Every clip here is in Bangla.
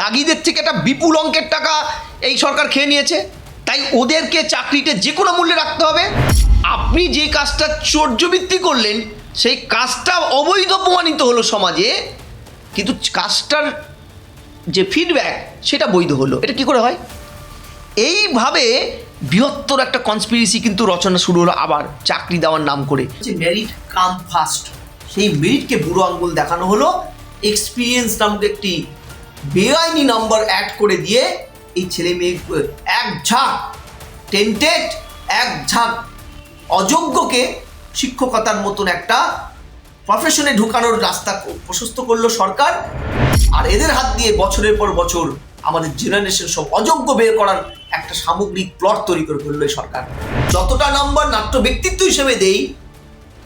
দাগিদের থেকে একটা বিপুল অঙ্কের টাকা এই সরকার খেয়ে নিয়েছে। তাই ওদেরকে চাকরিতে যে কোনো মূল্যে রাখতে হবে। আপনি যে কাজটা চর্যবৃত্তি করলেন, সেই কাজটা অবৈধ প্রমাণিত হলো সমাজে, কিন্তু কাজটার যে ফিডব্যাক সেটা বৈধ হলো। এটা কি করে হয়? এইভাবে বৃহত্তর একটা কনস্পিরেসি কিন্তু রচনা শুরু হলো আবার, চাকরি দেওয়ার নাম করে। মেরিট কাম ফার্স্ট সেই মেরিটকে বুড়ো আঙ্গুল দেখানো হলো। এক্সপিরিয়েন্স নামক একটি বেআইনি নাম্বার অ্যাড করে দিয়ে এই ছেলে মেয়ে, এক ঝাঁক টেন্টেড এক ঝাঁক, অযোগ্যকে শিক্ষকতার মতন একটা প্রফেশনে ঢুকানোর রাস্তা প্রশস্ত করল সরকার। আর এদের হাত দিয়ে বছরের পর বছর আমাদের জেনারেশন সব অযোগ্য বের করার একটা সামগ্রিক প্লট তৈরি করে ফেলল সরকার। যতটা নাম্বার নাট্য ব্যক্তিত্ব হিসেবে দেই,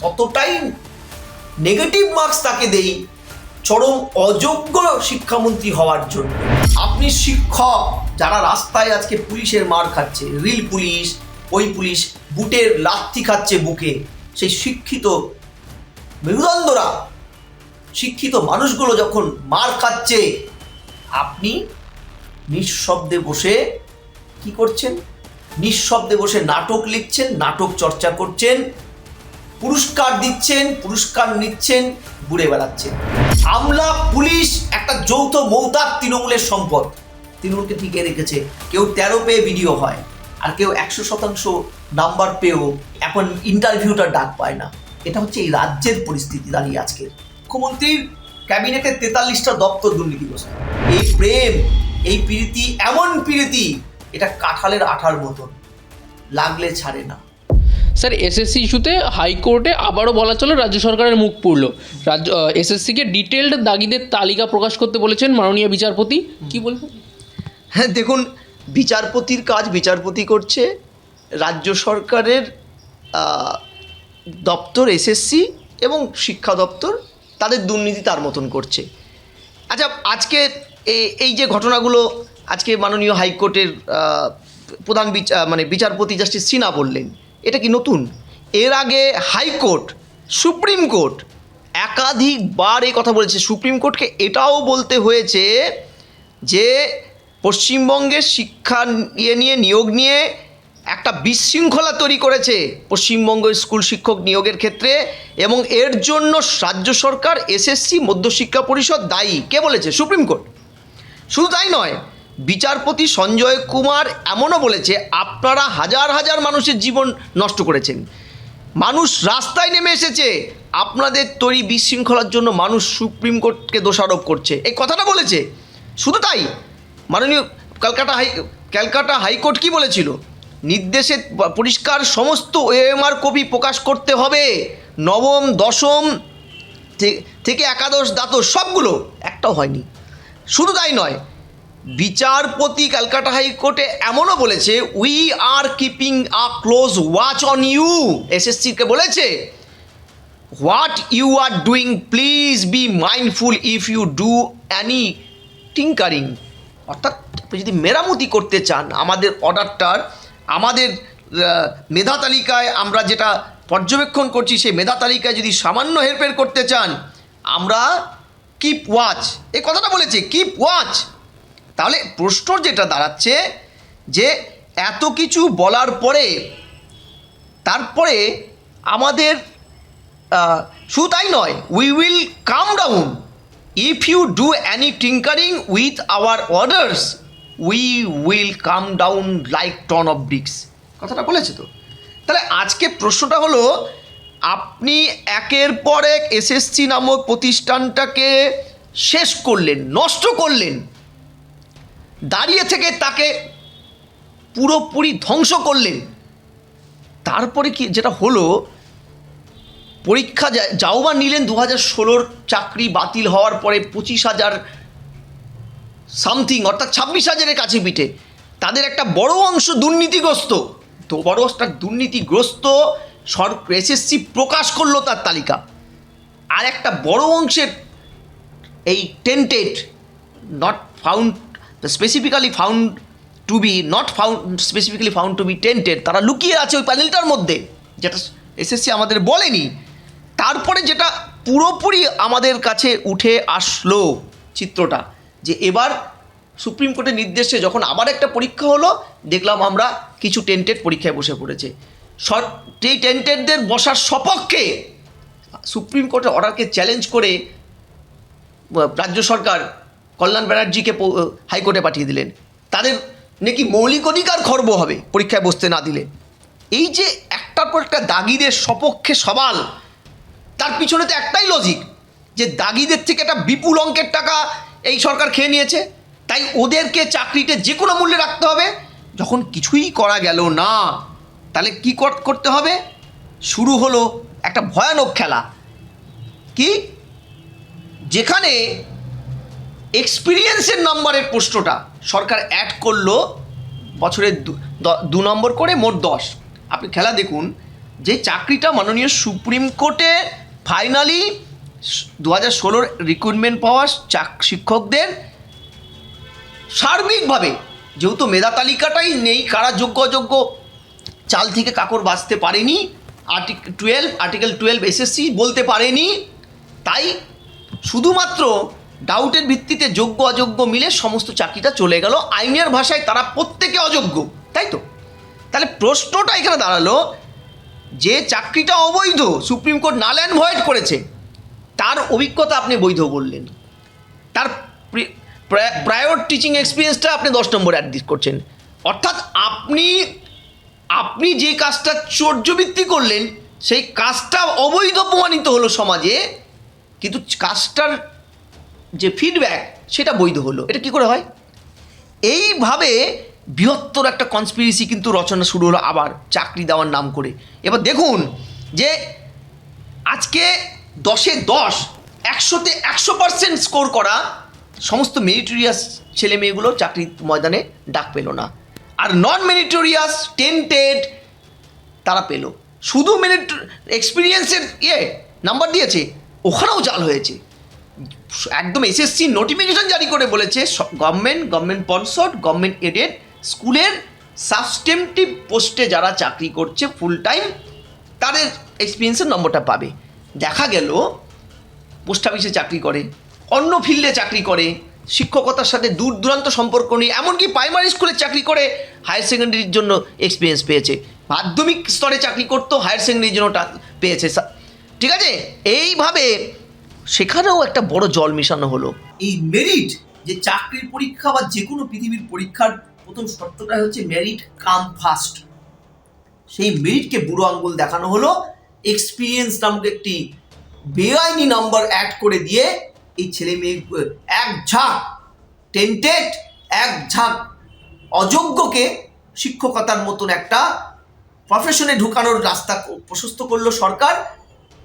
ততটাই নেগেটিভ মার্কস তাকে দেই চরম অযোগ্য শিক্ষামন্ত্রী হওয়ার জন্য। আপনি শিক্ষক যারা রাস্তায় আজকে পুলিশের মার খাচ্ছে, রিল পুলিশ, ওই পুলিশ, বুটের লাথি খাচ্ছে বুকে, সেই শিক্ষিত মেরুদণ্ডরা, শিক্ষিত মানুষগুলো যখন মার খাচ্ছে, আপনি নিঃশব্দে বসে কি করছেন? নিঃশব্দে বসে নাটক লিখছেন, নাটক চর্চা করছেন পুরস্কার দিচ্ছেন, পুরস্কার নিচ্ছেন, ঘুরে বেড়াচ্ছেন। আমলা, পুলিশ, একটা যৌথ মৌতাক তৃণমূলের সম্পদ। তৃণমূলকে টিকে রেখেছে। কেউ তেরো পেয়ে ভিডিও হয়, আর কেউ একশো শতাংশ নাম্বার পেয়েও এখন ইন্টারভিউটার ডাক পায় না। এটা হচ্ছে এই রাজ্যের পরিস্থিতি দাঁড়িয়ে আজকের মুখ্যমন্ত্রীর ক্যাবিনেটের তেতাল্লিশটা দপ্তর দুর্নীতিগ্রস্ত এই প্রেম, এই প্রীতি, এমন প্রীতি, এটা কাঁঠালের আঠার মতন। লাগলে ছাড়ে না। স্যার এসএসসি ইস্যুতে হাইকোর্টে আবারও বলা চলে রাজ্য সরকারের মুখ পুরল রাজ্য এসএসসিকে ডিটেলড দাগিদের তালিকা প্রকাশ করতে বলেছেন মাননীয় বিচারপতি। কি বলবেন হ্যাঁ দেখুন, বিচারপতির কাজ বিচারপতি করছে। রাজ্য সরকারের দপ্তর এসএসসি এবং শিক্ষা দপ্তর তাদের দুর্নীতি তার মতন করছে। আচ্ছা আজকে এই যে ঘটনাগুলো আজকে মাননীয় হাইকোর্টের প্রধান বিচা মানে বিচারপতি জাস্টিস সিনহা বললেন এটা কি নতুন? এর আগে হাইকোর্ট সুপ্রিম কোর্ট একাধিকবার এই কথা বলেছে। সুপ্রিম কোর্টকে এটাও বলতে হয়েছে যে পশ্চিমবঙ্গের শিক্ষা ইয়ে নিয়ে, নিয়োগ নিয়ে একটা বিশৃঙ্খলা তৈরি করেছে পশ্চিমবঙ্গ স্কুল শিক্ষক নিয়োগের ক্ষেত্রে এবং এর জন্য রাজ্য সরকার, এসএসসি, মধ্যশিক্ষা পরিষদ দায়ী। কে বলেছে? Supreme Court. শুধু তাই নয় বিচারপতি সঞ্জয় কুমার এমনও বলেছে, আপনারা হাজার হাজার মানুষের জীবন নষ্ট করেছেন। মানুষ রাস্তায় নেমে এসেছে, আপনাদের তৈরি বিশৃঙ্খলার জন্য মানুষ সুপ্রিম কোর্টকে দোষারোপ করছে। এই কথাটা বলেছে। শুধু তাই, মাননীয় ক্যালকাটা হাই, ক্যালকাটা হাইকোর্ট কি বলেছিল? নির্দেশে পরিষ্কার সমস্ত ওএমআর কপি প্রকাশ করতে হবে। নবম, দশম থেকে একাদশ, দ্বাদশ, সবগুলো একটাও হয়নি। শুধু তাই নয় বিচারপতি ক্যালকাটা হাইকোর্টে এমনও বলেছে we are keeping a close watch on you এসএসসিকে বলেছে what you are doing please be mindful if you do any tinkering অর্থাৎ আপনি যদি মেরামতি করতে চান, আমাদের অর্ডারটার আমাদের মেধা তালিকায় আমরা যেটা পর্যবেক্ষণ করছি, সেই মেধা তালিকায় যদি সামান্য হেরফের করতে চান, আমরা কিপ ওয়াচ এই কথাটা বলেছে কিপ ওয়াচ তাহলে প্রশ্ন যেটা দাঁড়াচ্ছে যে এত কিছু বলার পরে, তারপরে আমাদের শুধু তাই নয় we will come down if you do any tinkering with our orders we will come down like ton of bricks কথাটা বলেছে তো? তাহলে আজকে প্রশ্নটা হলো, আপনি একের পর এক এসএসসি নামক প্রতিষ্ঠানটাকে শেষ করলেন, নষ্ট করলেন। দাঁড়িয়ে থেকে তাকে পুরোপুরি ধ্বংস করলেন। তারপরে কি যেটা হলো, পরীক্ষা যাও বা নিলেন দু হাজার ষোলোর চাকরি বাতিল হওয়ার পরে পঁচিশ হাজার সামথিং, অর্থাৎ ছাব্বিশ হাজারের কাছে পিঠে। তাদের একটা বড় অংশ দুর্নীতিগ্রস্ত। তো বড় একটা দুর্নীতিগ্রস্ত, সর এসএসসি প্রকাশ করল তার তালিকা। আর একটা বড় অংশের এই tainted, not found specifically found to be not found specifically found to be tainted তারা লুকিয়ে আছে ওই প্যানেলটার মধ্যে, যেটা এসএসসি আমাদের বলেনি। তারপরে যেটা পুরোপুরি আমাদের কাছে উঠে আসলো চিত্রটা, যে এবার সুপ্রিম কোর্টের নির্দেশে যখন আবার একটা পরীক্ষা হলো, দেখলাম আমরা কিছু টেন্টেড পরীক্ষায় বসে পড়েছে। সেই টেন্টেডদের বসার সপক্ষে সুপ্রিম কোর্টের অর্ডারকে চ্যালেঞ্জ করে রাজ্য সরকার কল্যাণ ব্যানার্জিকে হাইকোর্টে পাঠিয়ে দিলেন। তাদের নাকি মৌলিক অধিকার খর্ব হবে পরীক্ষায় বসতে না দিলে। এই যে একটার পর একটা দাগিদের সপক্ষে সবাল তার পিছনে তো একটাই লজিক যে দাগিদের থেকে একটা বিপুল অঙ্কের টাকা এই সরকার খেয়ে নিয়েছে। তাই ওদেরকে চাকরিতে যে কোনো মূল্যে রাখতে হবে। যখন কিছুই করা গেল না, তাহলে কি কর- করতে হবে? শুরু হলো একটা ভয়ানক খেলা। কি? যেখানে এক্সপিরিয়েন্সের নাম্বারের প্রশ্নটা। সরকার অ্যাড করল বছরে দু- নম্বর করে মোট দশ। আপনি খেলা দেখুন, যে চাকরিটা মাননীয় সুপ্রিম কোর্টে ফাইনালি দু হাজার ষোলোর রিক্রুটমেন্ট পাওয়া চাক, শিক্ষকদের সার্বিকভাবে, যেহেতু মেধা তালিকাটাই নেই, কারা যোগ্য অযোগ্য, চাল থেকে কাকর বাঁচতে পারেনি artic twelve article twelve SSC বলতে পারেনি, তাই শুধুমাত্র ডাউটের ভিত্তিতে যোগ্য অযোগ্য মিলে সমস্ত চাকরিটা চলে গেল। আইনের ভাষায় তারা প্রত্যেকে অযোগ্য, তাই তো? তাহলে প্রশ্নটা এখানে দাঁড়াল যে চাকরিটা অবৈধ, Supreme Court null and void করেছে, তার অভিজ্ঞতা আপনি বৈধ বললেন। তার প্রায়র টিচিং এক্সপিরিয়েন্সটা আপনি দশ নম্বরে অ্যাড করছেন। অর্থাৎ আপনি আপনি যে কাজটা চর্যবৃত্তি করলেন, সেই কাজটা অবৈধ প্রমাণিত হলো সমাজে, কিন্তু কাজটার যে ফিডব্যাক সেটা বৈধ হলো। এটা কি করে হয়? এইভাবে বৃহত্তর একটা কনস্পিরেসি কিন্তু রচনা শুরু হলো আবার চাকরি দেওয়ার নাম করে। এবার দেখুন যে আজকে দশে দশ একশোতে একশো পার্সেন্ট স্কোর করা সমস্ত মেরিটোরিয়াস ছেলে মেয়েগুলো চাকরির ময়দানে ডাক পেল না। আর নন মেরিটোরিয়াস টেন্টেড তারা পেল। শুধু মেরিট এক্সপিরিয়েন্সের ইয়ে নাম্বার দিয়েছে, ওখানেও জাল হয়েছে। একদম এসএসসি নোটিফিকেশন জারি করে বলেছে government government sponsored government aided স্কুলের সাবস্টেমটিভ পোস্টে যারা চাকরি করছে ফুল টাইম তাদের এক্সপিরিয়েন্সের নম্বরটা পাবে। দেখা গেল পোস্ট অফিসে চাকরি করে, অন্য ফিল্ডে চাকরি করে, শিক্ষকতার সাথে দূর দূরান্ত সম্পর্ক নেই, এমনকি প্রাইমারি স্কুলে চাকরি করে হায়ার সেকেন্ডারির জন্য এক্সপিরিয়েন্স পেয়েছে। মাধ্যমিক স্তরে চাকরি করতো হায়ার সেকেন্ডারির জন্য পেয়েছে। ঠিক আছে? এইভাবে সেখানেও একটা বড় জল মেশানো হলো। এই মেরিট যে চাকরির পরীক্ষা বা যে কোনো পৃথিবীর পরীক্ষার প্রথম শর্তটা হচ্ছে মেরিট কাম ফার্স্ট সেই মেরিটকে বুড়ো আঙ্গুল দেখানো হলো। এক্সপিরিয়েন্স নামক একটি বেআইনি নাম্বার অ্যাড করে দিয়ে এই ছেলে মেয়ে, এক ঝাঁক টেন্টেড এক ঝাঁক, অযোগ্যকে শিক্ষকতার মতন একটা প্রফেশনে ঢুকানোর রাস্তা প্রশস্ত করল সরকার।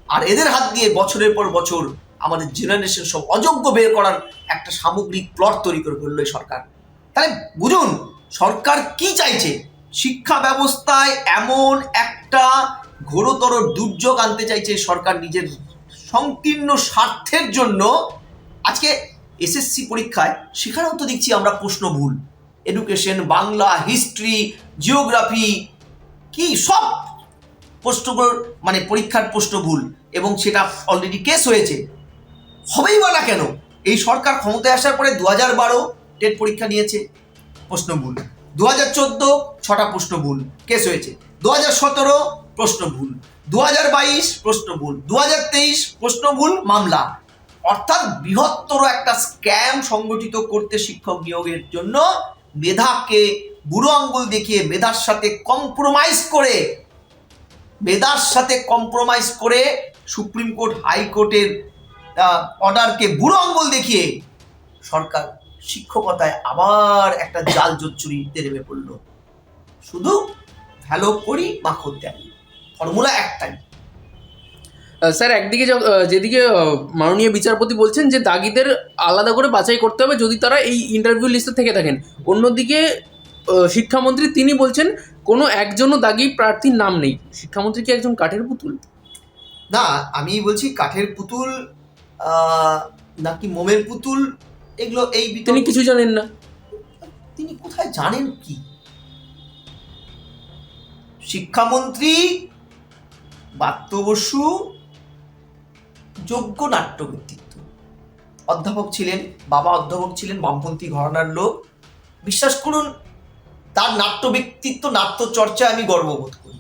আর এদের হাত দিয়ে বছরের পর বছর আমাদের জেনারেশন সব অযোগ্য বের করার একটা সামগ্রিক প্লট তৈরি করে ফেলল সরকার। তাহলে বুঝুন, সরকার কি চাইছে? শিক্ষা ব্যবস্থায় এমন একটা ঘোরতর দুর্যোগ আনতে চাইছে সরকার নিজের সংকীর্ণ স্বার্থের জন্য। আজকে এসএসসি পরীক্ষায় সেখানেও তো দেখছি আমরা প্রশ্ন ভুল। এডুকেশন বাংলা হিস্ট্রি জিওগ্রাফি কি সব প্রশ্নগুলোর মানে পরীক্ষার প্রশ্ন ভুল এবং সেটা অলরেডি কেস হয়েছে। হবেই বা না কেন? এই সরকার ক্ষমতায় আসার পরে দু হাজার বারো টেট পরীক্ষা নিয়েছে প্রশ্ন ভুল দু হাজার চোদ্দ ছটা প্রশ্ন ভুল কেস হয়েছে। দু হাজার সতেরো প্রশ্ন ভুল দু হাজার বাইশ প্রশ্ন ভুল দু হাজার তেইশ প্রশ্ন ভুল মামলা। অর্থাৎ বৃহত্তর একটা স্ক্যাম সংগঠিত করতে শিক্ষক নিয়োগের জন্য মেধাকে বুড়ো আঙ্গুল দেখিয়ে মেধার সাথে কম্প্রোমাইজ করে, মেধার সাথে কম্প্রোমাইজ করে সুপ্রিম কোর্ট হাইকোর্টের অর্ডারকে বুড়ো আঙ্গুল দেখিয়ে সরকার শিক্ষকতায় আবার একটা জাল জোচ্চুরিতে নেমে পড়ল। শুধু ভ্যালো করি মাখন দেয় ফর্মুলা একটাই। স্যার একদিকে যেদিকে মাননীয় বিচারপতি বলছেন যে দাগিদের আলাদা করে বাছাই করতে হবে যদি তারা এই ইন্টারভিউ লিস্টে থেকে থাকেন। অন্যদিকে শিক্ষামন্ত্রী তিনি বলছেন কোনো একজনও দাগি প্রার্থীর নাম নেই। শিক্ষামন্ত্রী কি একজন কাঠের পুতুল? না আমি বলছি কাঠের পুতুল নাকি মোমের পুতুল? এগুলো এই তিনি কিছু জানেন না। তিনি কোথায় জানেন কি? শিক্ষামন্ত্রী বাত্য বসু যোগ্য নাট্য ব্যক্তিত্ব অধ্যাপক ছিলেন বাবা অধ্যাপক ছিলেন বামপন্থী ঘরানার লোক। বিশ্বাস করুন তার নাট্য ব্যক্তিত্ব নাট্য চর্চায় আমি গর্ববোধ করি।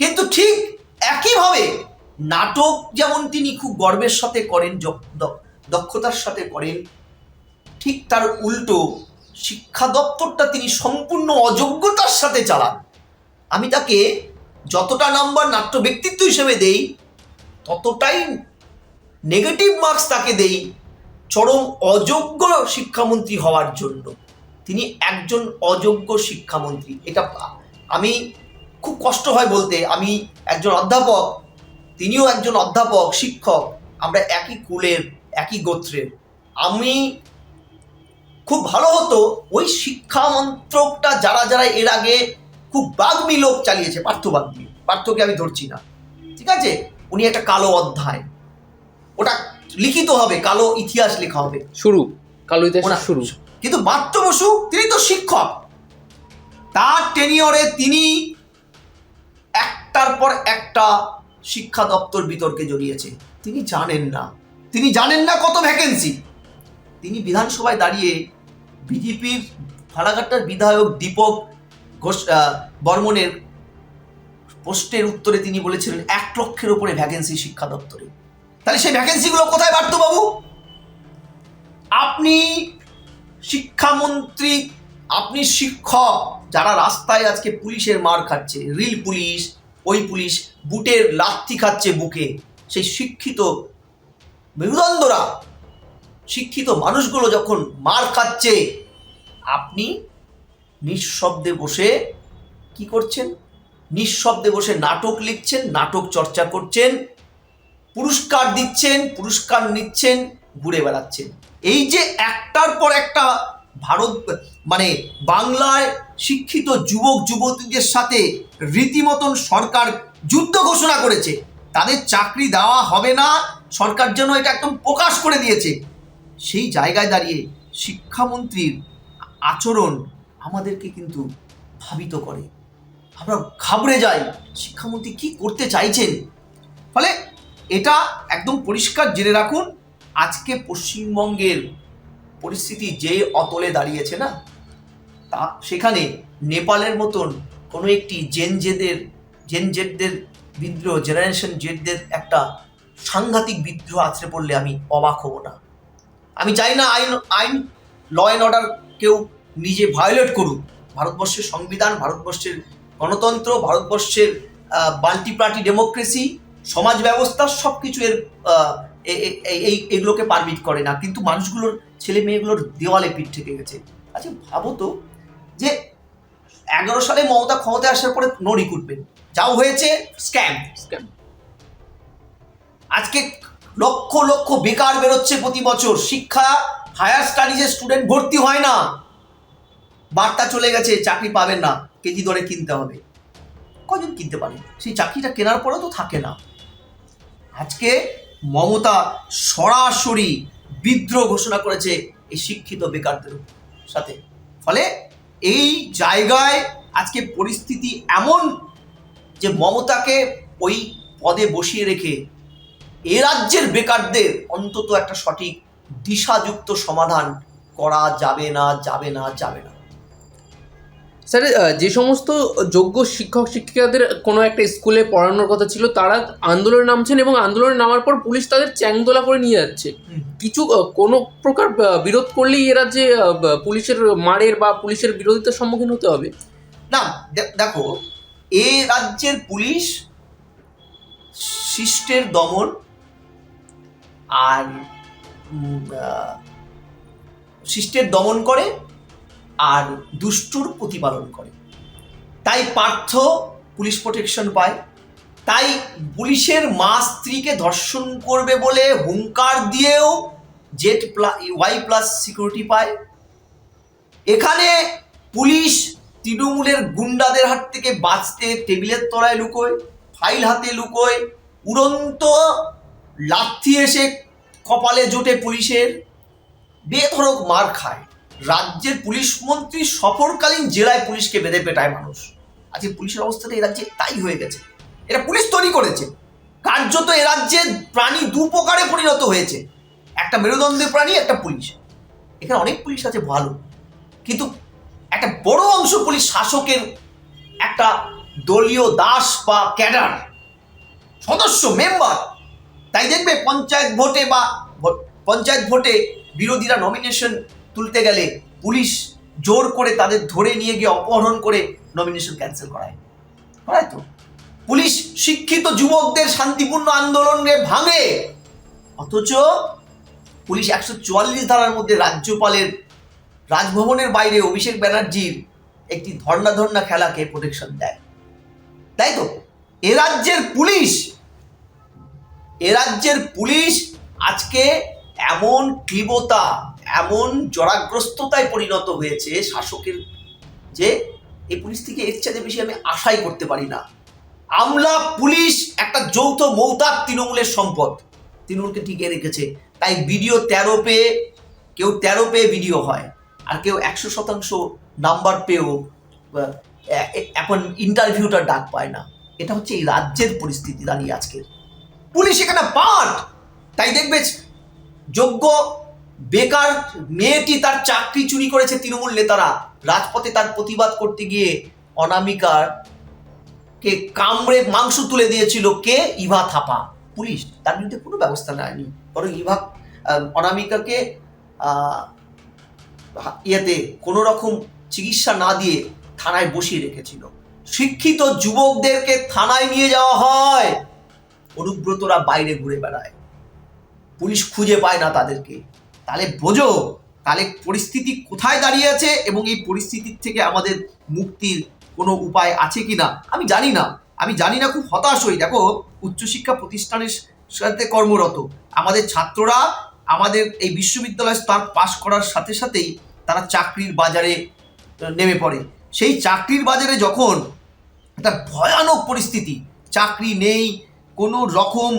কিন্তু ঠিক একইভাবে নাটক যেমন তিনি খুব গর্বের সাথে করেন দক্ষতার সাথে করেন, ঠিক তার উল্টো শিক্ষা দপ্তরটা তিনি সম্পূর্ণ অযোগ্যতার সাথে চালান। আমি তাকে যতটা নাম্বার নাট্য ব্যক্তিত্ব হিসেবে দেই, ততটাই নেগেটিভ মার্কস তাকে দেই চরম অযোগ্য শিক্ষামন্ত্রী হওয়ার জন্য। তিনি একজন অযোগ্য শিক্ষামন্ত্রী। এটা আমি খুব কষ্ট হয় বলতে। আমি একজন অধ্যাপক তিনিও একজন অধ্যাপক শিক্ষক আমরা একই কুলের একই গোত্রের। আমি খুব ভালো হতো ওই শিক্ষা মন্ত্রকটা যারা যারা এর আগে খুব বাগ্মী লোক চালিয়েছে পার্থ বাগ্মী। পার্থকে আমি ধরছি না। ঠিক আছে? উনি একটা কালো অধ্যায়। ওটা লিখিত হবে কালো ইতিহাস লেখা হবে। শুরু কালো ইতিহাস শুরু। কিন্তু মাত্র বসু তিনি তো শিক্ষক। তার টেনিয়রে তিনি একটার পর একটা শিক্ষা দপ্তর বিতর্কে জড়িয়েছে। তিনি জানেন না। তিনি জানেন না কত ভ্যাকেন্সি তিনি বিধানসভায় দাঁড়িয়ে বিজেপির ফালাকাটার বিধায়ক দীপক ঘোষ বর্মনের পোস্টের উত্তরে তিনি বলেছিলেন, এক লক্ষের উপরে ভ্যাকেন্সি শিক্ষা দপ্তরে। তাহলে সেই ভ্যাকেন্সিগুলো কোথায় বাড়তো বাবু আপনি শিক্ষামন্ত্রী, আপনি শিক্ষক, যারা রাস্তায় আজকে পুলিশের মার খাচ্ছে, রিল পুলিশ, ওই পুলিশ বুটের লাথি খাচ্ছে বুকে। সেই শিক্ষিত মেরুদণ্ডরা, শিক্ষিত মানুষগুলো যখন মার খাচ্ছে, আপনি নিঃশব্দে বসে কি করছেন? নিঃশব্দে বসে নাটক লিখছেন, নাটক চর্চা করছেন, পুরস্কার দিচ্ছেন, পুরস্কার নিচ্ছেন, ঘুরে বেড়াচ্ছেন। এই যে একটার পর একটা ভারত মানে বাংলায় শিক্ষিত যুবক যুবতীদের সাথে রীতিমতন সরকার যুদ্ধ ঘোষণা করেছে। তাদের চাকরি দেওয়া হবে না, সরকার যেন এটা একদম প্রকাশ করে দিয়েছে। সেই জায়গায় দাঁড়িয়ে শিক্ষামন্ত্রীর আচরণ আমাদেরকে কিন্তু ভাবিত করে। আমরা ঘাবড়ে যাই, শিক্ষামন্ত্রী কি করতে চাইছেন? ফলে এটা একদম পরিষ্কার জেনে রাখুন, আজকে পশ্চিমবঙ্গের পরিস্থিতি যে অতলে দাঁড়িয়েছে না, তা সেখানে নেপালের মতন কোনো একটি জেন জেদের জেন জেডদের বিদ্রোহ জেনারেশন জেডদের একটা সাংঘাতিক বিদ্রোহ আছড়ে পড়লে আমি অবাক হব না। আমি চাই না আইন আইন ল অ্যান্ড অর্ডার কেউ নিজে ভায়োলেট করুক। ভারতবর্ষের সংবিধান, ভারতবর্ষের গণতন্ত্র, ভারতবর্ষের মাল্টি পার্টি ডেমোক্রেসি সমাজ ব্যবস্থা সব কিছু এর এই, এগুলোকে পারমিট করে না। কিন্তু মানুষগুলোর, ছেলে মেয়েগুলোর দেওয়ালে পিঠ থেকে গেছে। আচ্ছা ভাবো তো যে এগারো সালে মমতা ক্ষমতায় আসার পরে নো রিক্রুটমেন্ট যাও হয়েছে স্ক্যাম স্ক্যাম আজকে লক্ষ লক্ষ বেকার বেরোচ্ছে প্রতি বছর। শিক্ষা হায়ার স্টাডিজে স্টুডেন্ট ভর্তি হয় না। বার্তা চলে গেছে চাকরি পাবেন না। কেজি দরে কিনতে হবে। কজন কিনতে পারে? সেই চাকরিটা কেনার পরেও তো থাকে না। আজকে মমতা সরাসরি বিদ্রোহ ঘোষণা করেছে এই শিক্ষিত বেকারদের সাথে। ফলে এই জায়গায় আজকে পরিস্থিতি এমন যে মমতাকে ওই পদে বসিয়ে রেখে এ রাজ্যের বেকারদের অন্তত একটা সঠিক দিশাযুক্ত সমাধান করা যাবে না যাবে না যাবে না। স্যার যে সমস্ত যোগ্য শিক্ষক শিক্ষিকাদের কোনো একটা স্কুলে পড়ানোর কথা ছিল তারা আন্দোলনে নামছেন এবং আন্দোলনে নামার পর পুলিশ তাদের চ্যাংদোলা করে নিয়ে যাচ্ছে। কিছু কোনো প্রকার বিরোধ করলেই এরা যে পুলিশের মারের বা পুলিশের বিরোধিতার সম্মুখীন হতে হবে। না দেখো এ রাজ্যের পুলিশ শিষ্টের দমন আর শিষ্টের দমন করে আর দুষ্টুর প্রতিপালন করে। তাই পার্থ পুলিশ প্রোটেকশন পায়। তাই পুলিশের মা স্ত্রীকে ধর্ষণ করবে বলে হুঙ্কার দিয়েও Z plus Y plus security পায়। এখানে পুলিশ তৃণমূলের গুন্ডাদের হাত থেকে বাঁচতে টেবিলের তলায় লুকোয়, ফাইল হাতে লুকোয়, উড়ন্ত লাথি এসে কপালে জোটে পুলিশের বেধরক মার খায়। রাজ্যের পুলিশ মন্ত্রী সফরকালীন জেলায় পুলিশকে বেঁধে পেটায় মানুষ। আজকে পুলিশের অবস্থাটা এ রাজ্যে তাই হয়ে গেছে। এটা পুলিশ তৈরি করেছে। কার্যত এ রাজ্যে প্রাণী দু প্রকারে পরিণত হয়েছে। একটা মেরুদণ্ডের প্রাণী, একটা পুলিশ। এখানে অনেক পুলিশ আছে ভালো। কিন্তু একটা বড় অংশ পুলিশ শাসকের একটা দলীয় দাস বা ক্যাডার, সদস্য মেম্বার তাই দেখবে পঞ্চায়েত ভোটে বা পঞ্চায়েত ভোটে বিরোধীরা নমিনেশন তুলতে গেলে পুলিশ জোর করে তাদের ধরে নিয়ে গিয়ে অপহরণ করে নমিনেশন ক্যান্সেল করায়। করায় তো? পুলিশ শিক্ষিত যুবকদের শান্তিপূর্ণ আন্দোলনে ভাঙে। অথচ পুলিশ একশো চুয়াল্লিশ ধারার মধ্যে রাজ্যপালের রাজভবনের বাইরে অভিষেক ব্যানার্জির একটি ধর্ণা ধর্ণা খেলাকে প্রোটেকশন দেয়। তাই তো? এ রাজ্যের পুলিশ, এ রাজ্যের পুলিশ আজকে এমন ক্লিবতা এমন জরাগ্রস্ততায় পরিণত হয়েছে শাসকের যে এই পুলিশ থেকে এর চাইতে বেশি আমি আশাই করতে পারি না। আমলা পুলিশ একটা যৌথ মৌতাক তৃণমূলের সম্পদ। তৃণমূলকে টিকিয়ে রেখেছে। তাই ভিডিও তেরো পেয়ে, কেউ তেরো পেয়ে ভিডিও হয়। আর কেউ একশো শতাংশ নাম্বার পেয়েও এখন ইন্টারভিউটার ডাক পায় না। এটা হচ্ছে এই রাজ্যের পরিস্থিতি দাঁড়িয়ে আজকের। পুলিশ এখানে পাঠ তাই দেখবে যোগ্য বেকার মেয়েটি তার চাকরি চুরি করেছে তৃণমূল নেতারা। রাজপথে তার প্রতিবাদ করতে গিয়ে অনামিকার কে কামড়ে মাংস তুলে দিয়েছিল কে? ইভা থাপা। পুলিশ, তার বিরুদ্ধে কোনো ব্যবস্থা নেয়নি। বরং ইভা অনামিকাকে ইয়েতে কোনো রকম চিকিৎসা না দিয়ে থানায় বসিয়ে রেখেছিল। শিক্ষিত যুবকদেরকে থানায় নিয়ে যাওয়া হয়। অনুব্রতরা বাইরে ঘুরে বেড়ায়। পুলিশ খুঁজে পায় না তাদেরকে। তাহলে বোঝো, তাহলে পরিস্থিতি কোথায় দাঁড়িয়ে আছে এবং এই পরিস্থিতির থেকে আমাদের মুক্তির কোনো উপায় আছে কি না আমি জানি না। আমি জানি না, খুব হতাশ হই। দেখো, উচ্চশিক্ষা প্রতিষ্ঠানের সাথে কর্মরত। আমাদের ছাত্ররা আমাদের এই বিশ্ববিদ্যালয় স্তর পাশ করার সাথে সাথেই তারা চাকরির বাজারে নেমে পড়ে। সেই চাকরির বাজারে যখন একটা ভয়ানক পরিস্থিতি, চাকরি নেই, কোনো রকম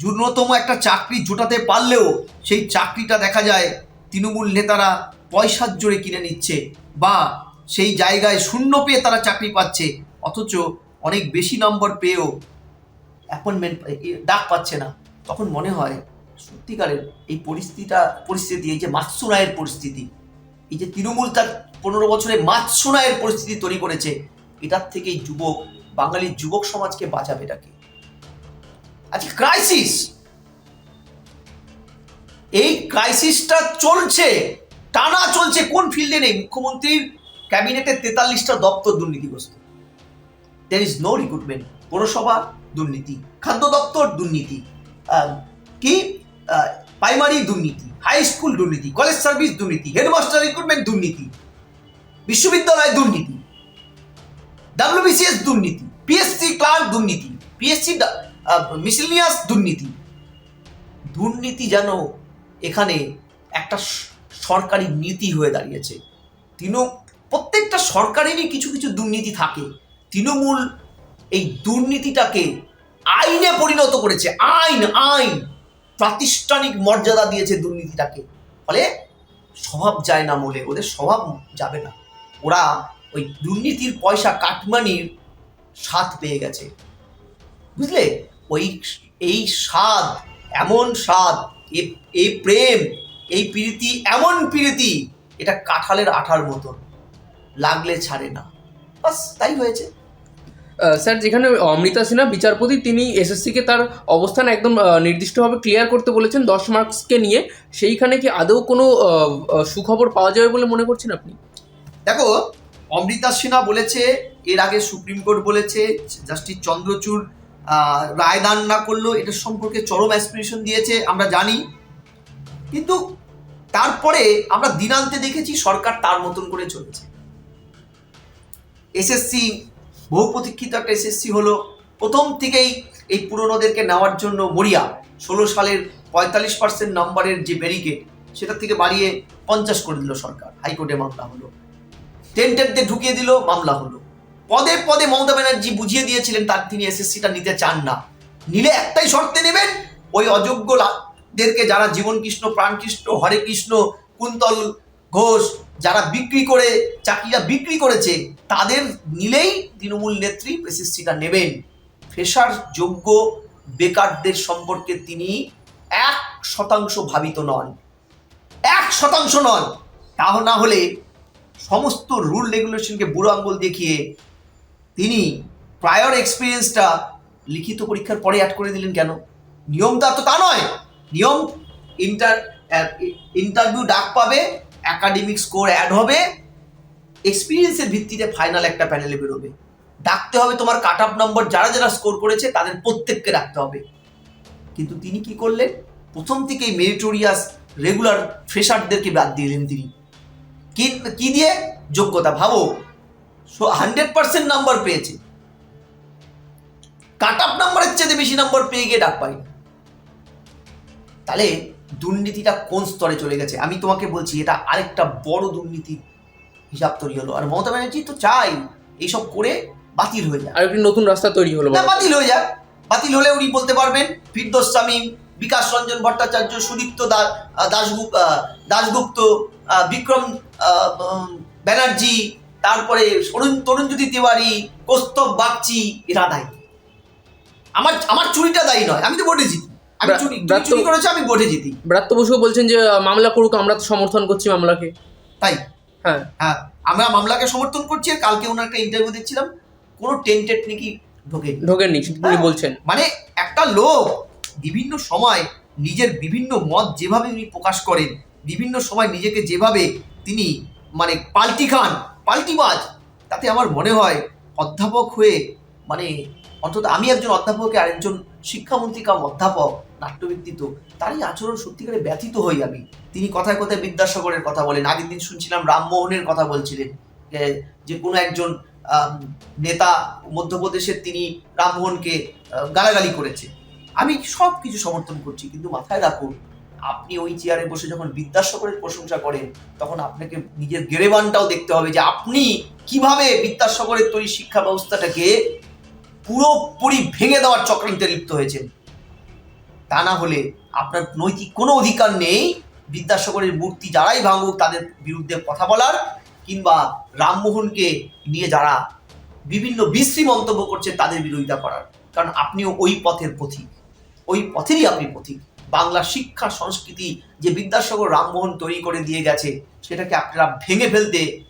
ন্যূনতম একটা চাকরি জোটাতে পারলেও সেই চাকরিটা দেখা যায় তৃণমূল নেতারা পয়সার জোরে কিনে নিচ্ছে বা সেই জায়গায় শূন্য পেয়ে তারা চাকরি পাচ্ছে, অথচ অনেক বেশি নম্বর পেয়েও অ্যাপয়েন্টমেন্ট ডাক পাচ্ছে না। তখন মনে হয় সত্যিকারের এই পরিস্থিতিটা, পরিস্থিতি, এই যে মাৎসুরায়ের পরিস্থিতি, এই যে তৃণমূল তার পনেরো বছরে মাৎসুরায়ের পরিস্থিতি তৈরি করেছে, এটার থেকেই যুবক, বাঙালির যুবক সমাজকে বাঁচাবে এটাকে। আজকে ক্রাইসিস এই ক্রাইসিসটা চলছে, টানা চলছে, কোন ফিল্ডে নেই? মুখ্যমন্ত্রীর ক্যাবিনেটের তেতাল্লিশটা দপ্তর দুর্নীতিগ্রস্ত। দের ইজ নো রিক্রুটমেন্ট পৌরসভা দুর্নীতি, খাদ্য দপ্তর দুর্নীতি। কি? প্রাইমারি দুর্নীতি হাই স্কুল দুর্নীতি কলেজ সার্ভিস দুর্নীতি হেডমাস্টার রিক্রুটমেন্ট দুর্নীতি, বিশ্ববিদ্যালয় দুর্নীতি ডাব্লিউবিসিএস দুর্নীতি পিএসসি ক্লার্ক দুর্নীতি পিএসসি মিসলিনিয়াস দুর্নীতি। দুর্নীতি যেন এখানে একটা সরকারি নীতি হয়ে দাঁড়িয়েছে। তৃণ প্রত্যেকটা সরকারেরই কিছু কিছু দুর্নীতি থাকে। তৃণমূল এই দুর্নীতিটাকে আইনে পরিণত করেছে। আইন আইন। প্রাতিষ্ঠানিক মর্যাদা দিয়েছে দুর্নীতিটাকে। ফলে স্বভাব যায় না বলে ওদের স্বভাব যাবে না। ওরা ওই দুর্নীতির পয়সা কাটমানির স্বাদ পেয়ে গেছে। বুঝলে? ওই এই স্বাদ, এমন স্বাদ এই প্রেম, এই প্রীতি, এমন প্রীতি, এটা কাঁঠালের আঠার মতন। লাগলে ছাড়ে না। বাস, তাই হয়েছে। স্যার, যেখানে অমৃতা সিনহা, বিচারপতি, তিনি এসএসসিকে তার অবস্থান একদম নির্দিষ্টভাবে ক্লিয়ার করতে বলেছেন দশ মার্কসকে নিয়ে। সেইখানে কি আদৌ কোনো সুখবর পাওয়া যাবে বলে মনে করছেন আপনি? দেখো, অমৃতা সিনহা বলেছে, এর আগে সুপ্রিম কোর্ট বলেছে, জাস্টিস চন্দ্রচূড় রায়দান না করল এটা সম্পর্কে চরম অ্যাসপিরেশন দিয়েছে, আমরা জানি। কিন্তু তারপরে আমরা দিনান্তে দেখেছি সরকার তার মতন করে চলেছে। এসএসসি বহু প্রতীক্ষিত একটা এসএসসি হলো প্রথম থেকেই এই পুরনোদেরকে নেওয়ার জন্য মরিয়া ষোলো সালের পঁয়তাল্লিশ পার্সেন্ট নম্বরের যে ব্যারিকেড সেটা থেকে বাড়িয়ে পঞ্চাশ করে দিল সরকার। হাইকোর্টে মামলা হলো। টেন্টেডদের ঢুকিয়ে দিল, মামলা হলো। পদে পদে মমতা ব্যানার্জি বুঝিয়ে দিয়েছিলেন, তার তিনি এসএসসিটা নিতে চান না। নিলে একটাই শর্তে নেবেন, ওই অযোগ্য দেরকে যারা জীবন কৃষ্ণ প্রাণকৃষ্ণ হরে কৃষ্ণ, কুন্তল ঘোষ, যারা বিক্রি করে, চাকরিটা বিক্রি করেছে তাদের নিলেই তৃণমূল নেত্রী এসএসসিটা নেবেন। ফ্রেশার যোগ্য বেকারদের সম্পর্কে তিনি এক শতাংশ ভাবিত নন। এক শতাংশ নন। তা না হলে সমস্ত রুল রেগুলেশনকে বুড়ো আঙ্গুল দেখিয়ে তিনি প্রায়র এক্সপিরিয়েন্সটা লিখিত পরীক্ষার পরে অ্যাড করে দিলেন কেন? নিয়মটা তো তা নয়। নিয়ম ইন্টার ইন্টারভিউ ডাক পাবে একাডেমিক স্কোর অ্যাড হবে এক্সপিরিয়েন্সের ভিত্তিতে ফাইনাল একটা প্যানেলে বেরোবে। ডাকতে হবে তোমার কাট আপ নম্বর যারা যারা স্কোর করেছে, তাদের প্রত্যেককে ডাকতে হবে। কিন্তু তিনি কি করলেন? প্রথম থেকেই মেরিটোরিয়াস রেগুলার ফ্রেশারদেরকে বাদ দিলেন তিনি। কি কি দিয়ে? যোগ্যতা। ভাবো হান্ড্রেড পার্সেন্ট নাম্বার পেয়েছে। কাট আপ নাম্বারের চেয়ে বেশি নাম্বার পেয়ে গিয়ে ডাক পাই তাহলে দুর্নীতিটা কোন স্তরে চলে গেছে? আমি তোমাকে বলছি, এটা আরেকটা বড় দুর্নীতি হিসাব তৈরি হলো। আর মমতা ব্যানার্জি তো চাই এইসব করে বাতিল হয়ে যায় আর একটি নতুন রাস্তা তৈরি হলো না বাতিল হয়ে যাক। বাতিল হলে উনি বলতে পারবেন ফিরদোস শামীম বিকাশ রঞ্জন ভট্টাচার্য সুদীপ্ত দা- আহ, দাশগুপ দাশগুপ্ত বিক্রম ব্যানার্জি তারপরে অরুণ তরুণজ্যোতি তিওয়ারি কৌস্তব বাগচি এরা দায়ী। আমার আমার চুরিটা দায়ী নয় আমি তো ভোটে জিতি। আমি চুরি চুরি করেছ আমি ভোটে জিতি। ব্রাত্য বসু বলছেন যে মামলা করুক আমরা তো সমর্থন করছি মামলাকে। তাই? হ্যাঁ। হ্যাঁ আমরা মামলাকে সমর্থন করছি আর কালকে ওনার একটা ইন্টারভিউ দেখছিলাম কোনো টেন্টেড নাকি ঢোকেনি। ঢোকেননি উনি হ্যাঁ। বলছেন। মানে একটা লোক বিভিন্ন সময় নিজের বিভিন্ন মত যেভাবে উনি প্রকাশ করেন বিভিন্ন সময় নিজেকে যেভাবে তিনি মানে পাল্টি খান পাল্টিবাজ তাতে আমার মনে হয় অধ্যাপক হয়ে মানে অন্তত আমি একজন অধ্যাপকে আরেকজন শিক্ষামন্ত্রী কাম অধ্যাপক নাট্যব্যক্তিত্ব তারই আচরণ সত্যিকারে ব্যথিত হই আমি। তিনি কথায় কথায় বিদ্যাসাগরের কথা বলেন। আগের দিন শুনছিলাম রামমোহনের কথা বলছিলেন, যে- কোনো একজন নেতা মধ্যপ্রদেশের তিনি রামমোহনকে গালাগালি করেছে। আমি সব কিছু সমর্থন করছি, কিন্তু মাথায় রাখুন, আপনি ওই চেয়ারে বসে যখন বিদ্যাসাগরের প্রশংসা করেন, তখন আপনাকে নিজের গেরেবানটাও দেখতে হবে যে আপনি কীভাবে বিদ্যাসাগরের তৈরি শিক্ষা ব্যবস্থাটাকে পুরোপুরি ভেঙে দেওয়ার চক্রান্তে লিপ্ত হয়েছেন। তা না হলে আপনার নৈতিক কোনো অধিকার নেই। বিদ্যাসাগরের মূর্তি যারাই ভাঙুক, তাদের বিরুদ্ধে কথা বলার কিংবা রামমোহনকে নিয়ে যারা বিভিন্ন বিশ্রী মন্তব্য করছে, তাদের বিরোধিতা করার। কারণ আপনিও ওই পথের পথিক। ওই পথেরই আপনি পথিক। বাংলা শিক্ষা, সংস্কৃতি যে বিদ্যাসাগর, রামমোহন তৈরি করে দিয়ে গেছে, সেটাকে আপনারা ভেঙে ফেলতে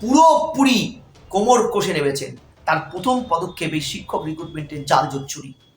পুরোপুরি কোমর কষে নেমেছেন। তার প্রথম পদক্ষেপ এই শিক্ষক রিক্রুটমেন্টের জাল জোচ্ছুরি